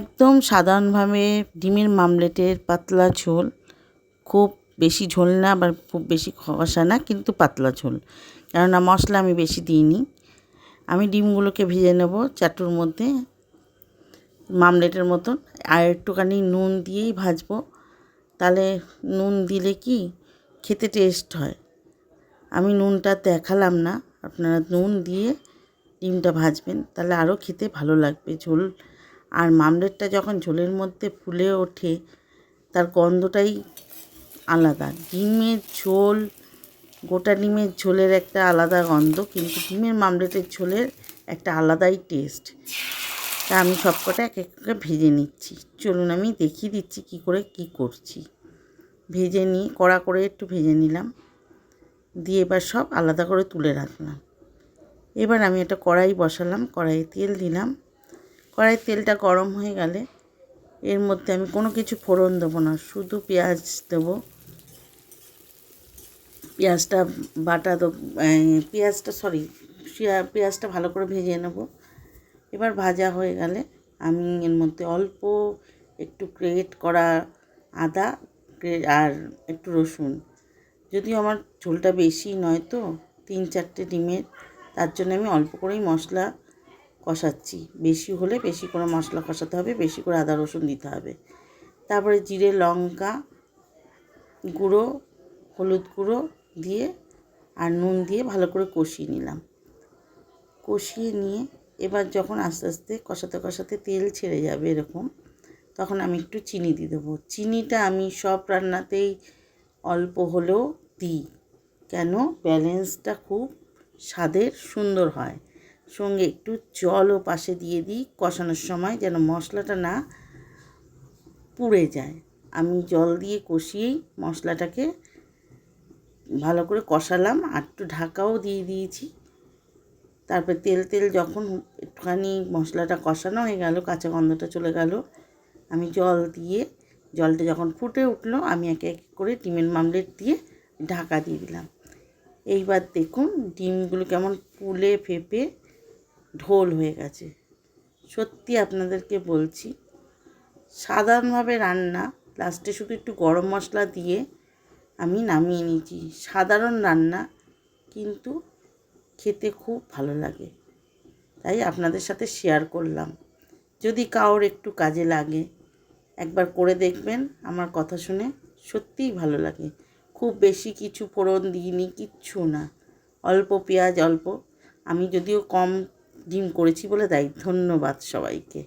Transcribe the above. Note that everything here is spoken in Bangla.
একদম সাধারণভাবে ডিমের মামলেটের পাতলা ঝোল। খুব বেশি ঝোল না, আবার খুব বেশি কষা না, কিন্তু পাতলা ঝোল। কেননা মশলা আমি বেশি দিইনি। আমি ডিমগুলোকে ভেজে নেব চাটুর মধ্যে, মামলেটের মতন। আর একটুখানি নুন দিয়েই ভাজবো। তাহলে নুন দিলে কি খেতে টেস্ট হয়। আমি নুনটা দেখালাম না। আপনারা নুন দিয়ে ডিমটা ভাজবেন, তাহলে আরও খেতে ভালো লাগবে ঝোল। আর মামলেটটা যখন ঝোলের মধ্যে ফুলে ওঠে, তার গন্ধটাই আলাদা। ডিমের ঝোল, গোটা ডিমের ঝোলের একটা আলাদা গন্ধ, কিন্তু ডিমের মামলেটের ঝোলের একটা আলাদাই টেস্ট। তা আমি সবকটা এক এক করে ভেজে নিচ্ছি। চলুন আমি দেখিয়ে দিচ্ছি কি করে কি করছি। ভেজে নিয়ে, কড়া করে একটু ভেজে নিলাম। দিয়ে এবার সব আলাদা করে তুলে রাখলাম। এবার আমি একটা কড়াই বসালাম, কড়াইয়ে তেল দিলাম। কড়াইয়ের তেলটা গরম হয়ে গেলে এর মধ্যে আমি কোনো কিছু ফোড়ন দেবো না, শুধু পেঁয়াজ দেবো। পেঁয়াজটা, বাটা দেবো পেঁয়াজটা সরি পেঁয়াজটা ভালো করে ভেজে নেব। এবার ভাজা হয়ে গেলে আমি এর মধ্যে অল্প একটু গ্রেট করা আদা আর একটু রসুন। যদিও আমার ঝোলটা বেশি নয় তো, তিন চারটে ডিমের, তার জন্য আমি অল্প করেই মশলা কষাচ্ছি। বেশি হলে বেশি করে মশলা কষাতে হবে, বেশি করে আদা রসুন দিতে হবে। তারপরে জিরে, লঙ্কা গুঁড়ো, হলুদ গুঁড়ো দিয়ে আর নুন দিয়ে ভালো করে কষিয়ে নিলাম। কষিয়ে নিয়ে এবার যখন আস্তে আস্তে কষাতে কষাতে তেল ছেড়ে যাবে এরকম, তখন আমি একটু চিনি দিয়ে দেবো। চিনিটা আমি সব রান্নাতেই অল্প হলেও দিই, কেন? ব্যালেন্সটা খুব স্বাদের সুন্দর হয়। সঙ্গে একটু জলও পাশে দিয়ে দিই, কষানোর সময় যেন মশলাটা না পুড়ে যায়। আমি জল দিয়ে কষিয়েই মশলাটাকে ভালো করে কষালাম আর একটু ঢাকাও দিয়ে দিয়েছি। তারপর তেল তেল যখন একটুখানি মশলাটা কষানো হয়ে গেল, কাঁচা গন্ধটা চলে গেল, আমি জল দিয়ে, জলটা যখন ফুটে উঠল, আমি একে এক করে ডিমের মামলেট দিয়ে ঢাকা দিয়ে দিলাম। এইবার দেখুন ডিমগুলো কেমন ফুলে, ফেপে ঢোল হয়ে গেছে। সত্যি আপনাদেরকে বলছি, সাধারণভাবে রান্না, লাস্টে শুধু একটু গরম মশলা দিয়ে আমি নামিয়ে নিয়েছি। সাধারণ রান্না, কিন্তু খেতে খুব ভালো লাগে। তাই আপনাদের সাথে শেয়ার করলাম। যদি কারোর একটু কাজে লাগে, একবার করে দেখবেন, আমার কথা শুনে সত্যিই ভালো লাগে। খুব বেশি কিছু ফোড়ন দিইনি, কিচ্ছু না। অল্প পেঁয়াজ, অল্প। আমি যদিও কম ডিম করেছি বলে তাই ধন্যবাদ সবাইকে।